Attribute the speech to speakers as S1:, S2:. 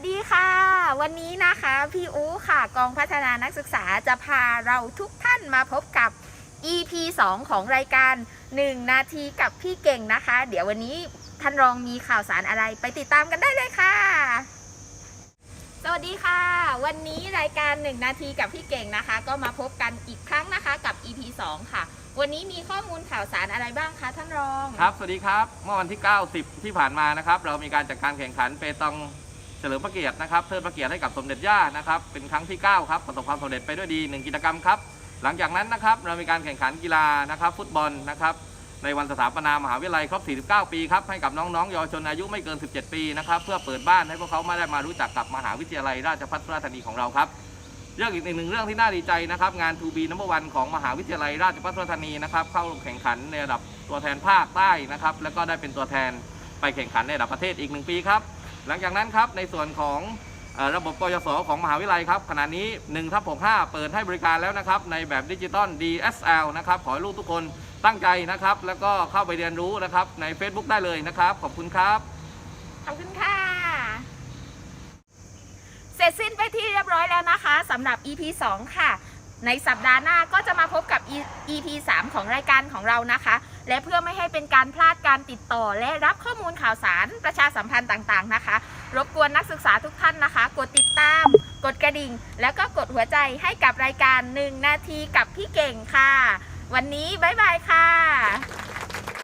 S1: สดีค่ะ วันนี้นะคะพี่อู๋ค่ะกองพัฒนานักศึกษาจะพาเราทุกท่านมาพบกับ EP 2 ของรายการ 1 นาทีกับพี่เก่งนะคะ เดี๋ยววันนี้ท่านรองมีข่าวสารอะไรไปติดตามกันได้เลยค่ะ สวัสดีค่ะ วันนี้รายการ 1 นาทีกับพี่เก่งนะคะ ก็มาพบกันอีกครั้งนะคะกับ EP 2 ค่ะ วันนี้มีข้อมูลข่าวสารอะไรบ้างคะท่านรอง
S2: ครับ สวัสดีครับ เมื่อวันที่ 90 ที่ผ่านมานะครับ เรามีการจัดการแข่งขันเปตอง เฉลิมพระเกียรตินะครับเทิดพระเกียรติให้กับสมเด็จย่านะครับเป็นครั้งที่ 9 ครับประสบความสำเร็จไปด้วยดี 1 กิจกรรมครับ หลังจากนั้นนะครับเรามีการแข่งขันกีฬานะครับฟุตบอลนะครับในวันสถาปนามหาวิทยาลัยครบ 49 ปีครับให้กับน้องๆเยาวชนอายุไม่เกิน 17 ปีนะครับเพื่อเปิดบ้านให้พวกเขามาได้มารู้จักกับมหาวิทยาลัยราชภัฏสุราษฎร์ธานีของเราครับเรื่องอีกหนึ่งเรื่องที่น่าดีใจนะครับงาน 2B Number One ของมหาวิทยาลัยราชภัฏสุราษฎร์ธานีนะครับเข้าแข่งขันในระดับตัวแทนภาคใต้นะครับแล้วก็ได้เป็นตัวแทนไปแข่งขันในระดับประเทศอีกหนึ่งปีครับ หลังจากนั้นครับในส่วนของระบบกยศของมหาวิทยาลัยครับขณะนี้1ทับ65 เปิดให้บริการแล้วนะครับในแบบดิจิตอล DSL นะครับขอให้ลูกทุกคนตั้งใจนะครับ แล้วก็เข้าไปเรียนรู้นะครับใน Facebook ได้เลยนะครับ ขอบคุณครับ
S1: ขอบคุณค่ะ เสร็จสิ้นไปที่เรียบร้อยแล้วนะคะสำหรับ EP 2 ค่ะ ในสัปดาห์หน้าก็จะมาพบกับ EP 3 ของรายการของเรานะคะ และเพื่อไม่ให้เป็นการพลาดการติดต่อ และรับข้อมูลข่าวสารประชาสัมพันธ์ต่างๆนะคะ รบกวนนักศึกษาทุกท่านนะคะ กดติดตาม กดกระดิ่ง แล้วก็กดหัวใจให้กับรายการ 1 นาทีกับพี่เก่งค่ะ วันนี้บ๊ายบายค่ะ